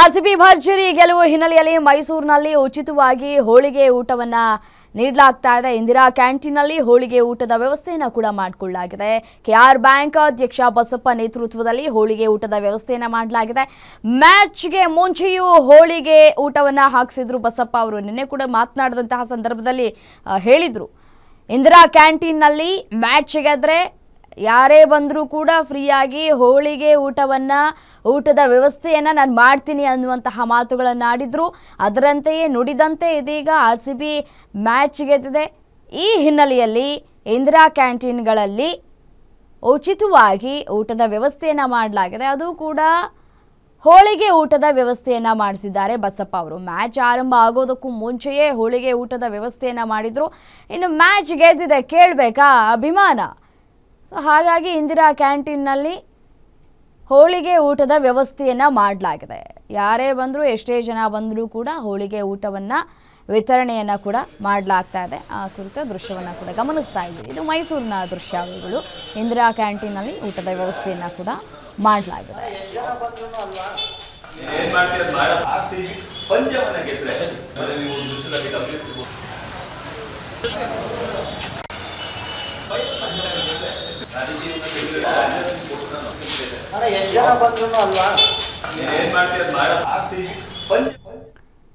RCB ಭರ್ಜರಿ ಗೆಲುವು ಹಿನ್ನೆಲೆಯಲ್ಲಿ ಮೈಸೂರಿನಲ್ಲಿ ಉಚಿತವಾಗಿ ಹೋಳಿಗೆ ಊಟವನ್ನು ನೀಡಲಾಗ್ತಾ ಇದೆ. ಇಂದಿರಾ ಕ್ಯಾಂಟೀನ್ನಲ್ಲಿ ಹೋಳಿಗೆ ಊಟದ ವ್ಯವಸ್ಥೆಯನ್ನು ಕೂಡ ಮಾಡಿಕೊಳ್ಳಲಾಗಿದೆ. ಕೆಆರ್ ಬ್ಯಾಂಕ್ ಅಧ್ಯಕ್ಷ ಬಸಪ್ಪ ನೇತೃತ್ವದಲ್ಲಿ ಹೋಳಿಗೆ ಊಟದ ವ್ಯವಸ್ಥೆಯನ್ನು ಮಾಡಲಾಗಿದೆ. ಮ್ಯಾಚ್ಗೆ ಮುಂಚೆಯೂ ಹೋಳಿಗೆ ಊಟವನ್ನು ಹಾಕಿಸಿದ್ರು ಬಸಪ್ಪ ಅವರು. ನಿನ್ನೆ ಕೂಡ ಮಾತನಾಡಿದಂತಹ ಸಂದರ್ಭದಲ್ಲಿ ಹೇಳಿದರು. ಇಂದಿರಾ ಕ್ಯಾಂಟೀನ್ನಲ್ಲಿ ಮ್ಯಾಚ್ ಯಾರೇ ಬಂದರೂ ಕೂಡ ಫ್ರೀಯಾಗಿ ಹೋಳಿಗೆ ಊಟವನ್ನು, ಊಟದ ವ್ಯವಸ್ಥೆಯನ್ನು ನಾನು ಮಾಡ್ತೀನಿ ಅನ್ನುವಂತಹ ಮಾತುಗಳನ್ನು ಆಡಿದ್ರು ಅದರಂತೆಯೇ ನುಡಿದಂತೆ ಇದೀಗ ಆರ್ ಸಿ ಬಿ ಮ್ಯಾಚ್ ಗೆದ್ದಿದೆ. ಈ ಹಿನ್ನೆಲೆಯಲ್ಲಿ ಇಂದಿರಾ ಕ್ಯಾಂಟೀನ್ಗಳಲ್ಲಿ ಉಚಿತವಾಗಿ ಊಟದ ವ್ಯವಸ್ಥೆಯನ್ನು ಮಾಡಲಾಗಿದೆ. ಅದು ಕೂಡ ಹೋಳಿಗೆ ಊಟದ ವ್ಯವಸ್ಥೆಯನ್ನು ಮಾಡಿಸಿದ್ದಾರೆ ಬಸಪ್ಪ ಅವರು. ಮ್ಯಾಚ್ ಆರಂಭ ಆಗೋದಕ್ಕೂ ಮುಂಚೆಯೇ ಹೋಳಿಗೆ ಊಟದ ವ್ಯವಸ್ಥೆಯನ್ನು ಮಾಡಿದರು. ಇನ್ನು ಮ್ಯಾಚ್ ಗೆದ್ದಿದೆ. ಕೇಳಬೇಕಾ? ಅಭಿಮಾನ. ಸೊ ಹಾಗಾಗಿ ಇಂದಿರಾ ಕ್ಯಾಂಟೀನ್ನಲ್ಲಿ ಹೋಳಿಗೆ ಊಟದ ವ್ಯವಸ್ಥೆಯನ್ನು ಮಾಡಲಾಗಿದೆ. ಯಾರೇ ಬಂದರೂ, ಎಷ್ಟೇ ಜನ ಬಂದರೂ ಕೂಡ ಹೋಳಿಗೆ ಊಟವನ್ನು, ವಿತರಣೆಯನ್ನು ಕೂಡ ಮಾಡಲಾಗ್ತಾ ಇದೆ. ಆ ಕುರಿತ ದೃಶ್ಯವನ್ನು ಕೂಡ ಗಮನಿಸ್ತಾ ಇದ್ದೀವಿ. ಇದು ಮೈಸೂರಿನ ದೃಶ್ಯಾವಳಿಗಳು. ಇಂದಿರಾ ಕ್ಯಾಂಟೀನಲ್ಲಿ ಊಟದ ವ್ಯವಸ್ಥೆಯನ್ನು ಕೂಡ ಮಾಡಲಾಗಿದೆ. ಎಷ್ಟು ಜನ ಬಂದ್ರು ಅಲ್ವಾ? ಏನ್ ಮಾಡ್ತೀರ? ಮಾಡ